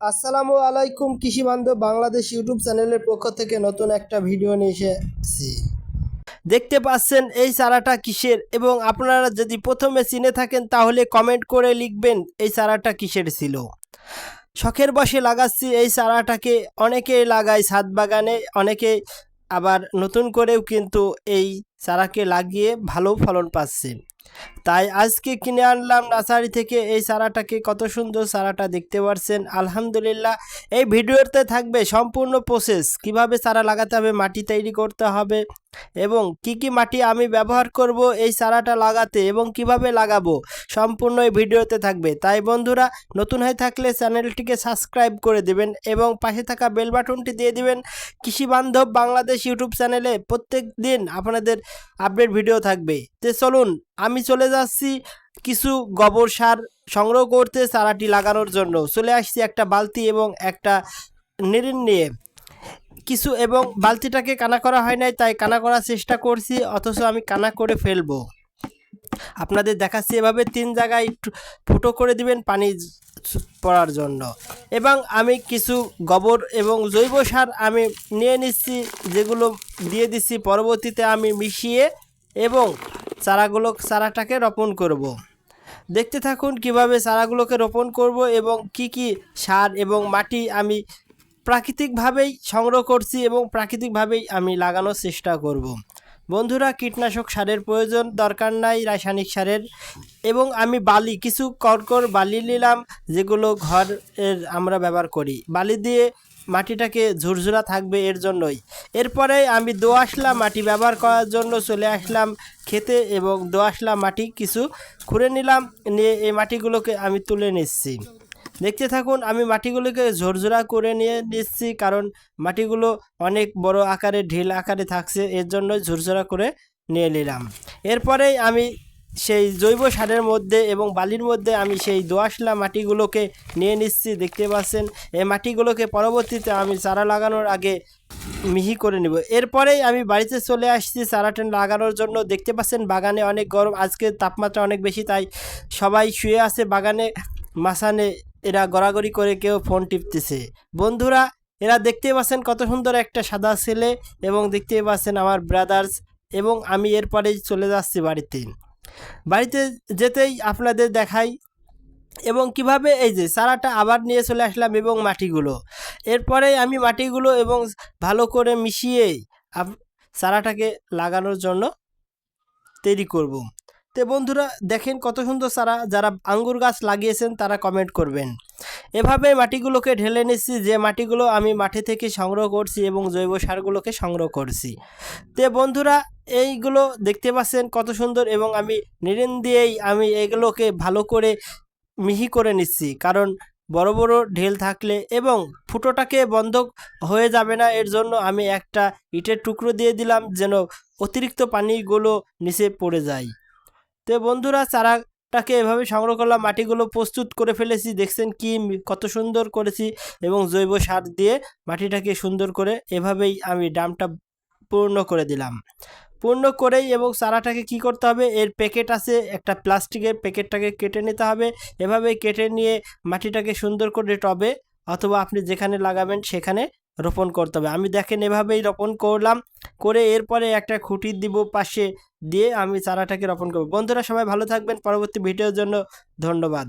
আসসালামু আলাইকুম কৃষি বান্ধব বাংলাদেশ ইউটিউব চ্যানেলের পক্ষ থেকে নতুন একটা ভিডিও নিয়ে এসেছি। দেখতে পাচ্ছেন এই চারাটা কিসের? এবং আপনারা যদি প্রথমে চিনে থাকেন, তাহলে কমেন্ট করে লিখবেন এই চারাটা কিসের ছিল। শখের বসে লাগাচ্ছি এই চারাটাকে। অনেকে লাগায় ছাদ বাগানে, অনেকে আবার নতুন করেও কিন্তু এই চারাকে লাগিয়ে ভালো ফলন পাচ্ছে। তাই আজকে কিনে আনলাম নার্সারি থেকে। এই চারাটাকে কত সুন্দর চারাটা দেখতে পারছেন। আলহামদুলিল্লাহ, এই ভিডিওতে থাকবে সম্পূর্ণ প্রসেস কীভাবে চারা লাগাতে হবে, মাটি তৈরি করতে হবে এবং কি কি মাটি আমি ব্যবহার করব, এই চারাটা লাগাতে এবং কীভাবে লাগাবো। সম্পূর্ণ এই ভিডিওতে থাকবে। তাই বন্ধুরা, নতুন হয়ে থাকলে চ্যানেলটিকে সাবস্ক্রাইব করে দিবেন এবং পাশে থাকা বেল বাটনটি দিয়ে দিবেন। কৃষি বান্ধব বাংলাদেশ ইউটিউব চ্যানেলে প্রত্যেক দিন আপনাদের আপডেট ভিডিও থাকবে। তো চলুন, আমি চলে যাচ্ছি কিছু গোবর সার সংগ্রহ করতে চারাটি লাগানোর জন্য। চলে আসছি একটা বালতি এবং একটা নিরিন নিয়ে। কিছু এবং বালতিটাকে কানা করা হয় নাই, তাই কানা করার চেষ্টা করছি, অথচ আমি কানা করে ফেলব। আপনাদের দেখাচ্ছি এভাবে তিন জায়গায় ফুটো করে দিবেন পানি পড়ার জন্য এবং আমি কিছু গোবর এবং জৈব সার আমি নিয়ে নিচ্ছি, যেগুলো দিয়ে দিচ্ছি পরবর্তীতে আমি মিশিয়ে এবং চারাগুলো, চারাটাকে রোপণ করব। দেখতে থাকুন কীভাবে চারাগুলোকে রোপণ করব এবং কি কি সার এবং মাটি আমি প্রাকৃতিকভাবেই সংগ্রহ করছি এবং প্রাকৃতিকভাবেই আমি লাগানোর চেষ্টা করব। বন্ধুরা, কীটনাশক সারের প্রয়োজন, দরকার নাই রাসায়নিক সারের। এবং আমি বালি, কিছু কর্কর বালি নিলাম, যেগুলো ঘরের আমরা ব্যবহার করি। বালি দিয়ে মাটিটাকে ঝুরঝুরা থাকবে এর জন্যই। এরপরে আমি দোআঁশলা মাটি ব্যবহার করার জন্য চলে আসলাম খেতে এবং দোআঁশলা মাটি কিছু খুঁড়ে নিলাম, নিয়ে এই মাটিগুলোকে আমি তুলে নিচ্ছি। দেখতে থাকুন, আমি মাটিগুলোকে ঝরঝরা করে নিয়ে নিচ্ছি, কারণ মাটিগুলো অনেক বড় আকারে, ঢিল আকারে থাকছে, এর জন্য ঝরঝরা করে নিয়ে নিলাম। এরপরেই আমি সেই জৈব সারের মধ্যে এবং বালির মধ্যে আমি সেই দোআঁশলা মাটিগুলোকে নিয়ে নিচ্ছি, দেখতে পাচ্ছেন? এই মাটিগুলোকে পরবর্তীতে আমি চারা লাগানোর আগে মিহি করে নেব। এরপরেই আমি বাড়িতে চলে আসছি চারাটা লাগানোর জন্য। দেখতে পাচ্ছেন, বাগানে অনেক গরম, আজকে তাপমাত্রা অনেক বেশি, তাই সবাই শুয়ে আছে বাগানে মাসানে এরা গড়াগড়ি করে কেউ ফোন টিপতেছে। বন্ধুরা, এরা দেখতে পাচ্ছেন কত সুন্দর একটা সাদা ছেলে এবং দেখতে পাচ্ছেন আমার ব্রাদার্স এবং আমি এরপরেই চলে যাচ্ছি বাড়িতে। বাড়িতে যেতেই আপনাদের দেখাই এবং কীভাবে এই যে চারাটা আবার নিয়ে চলে আসলাম এবং মাটিগুলো। এরপরে আমি মাটিগুলো এবং ভালো করে মিশিয়ে চারাটাকে লাগানোর জন্য তৈরি করব। তো বন্ধুরা দেখেন কত সুন্দর চারা যারা আঙ্গুর গাছ লাগিয়েছেন তারা কমেন্ট করবেন। এভাবে মাটিগুলোকে ঢেলে নিচ্ছি, যে মাটিগুলো আমি মাটি থেকে সংগ্রহ করছি এবং জৈব সারগুলোকে সংগ্রহ করছি। তে বন্ধুরা এইগুলো দেখতে পাচ্ছেন কত সুন্দর এবং আমি নিরেন দিয়েই আমি এগুলোকে ভালো করে মিহি করে নিচ্ছি। কারণ বড় বড় ঢেল থাকলে এবং ফুটোটাকে বন্ধ হয়ে যাবে না, এর জন্য আমি একটা ইটের টুকরো দিয়ে দিলাম যেন অতিরিক্ত পানিগুলো নিচে পড়ে যায়। তো বন্ধুরা, চারাটাকে এভাবে সংগ্রহ করলাম। মাটিগুলো প্রস্তুত করে ফেলেছি। দেখছেন কি কত সুন্দর করেছি এবং জৈব সার দিয়ে মাটিটাকে সুন্দর করে এভাবেই আমি ডামটা পূর্ণ করে দিলাম। পূর্ণ করেই এবং চারাটাকে কি করতে হবে? এর প্যাকেট আছে, একটা প্লাস্টিকের প্যাকেটটাকে কেটে নিতে হবে। এভাবে কেটে নিয়ে মাটিটাকে সুন্দর করে টবে অথবা আপনি যেখানে লাগাবেন সেখানে রোপণ করতে হবে। আমি দেখেন এভাবেই রোপণ করলাম। করে এরপরে একটা খুঁটি দিব পাশে দিয়ে আমি চারাটাকে রোপণ করব। বন্ধুরা সবাই ভালো থাকবেন। পরবর্তী ভিডিওর জন্য ধন্যবাদ।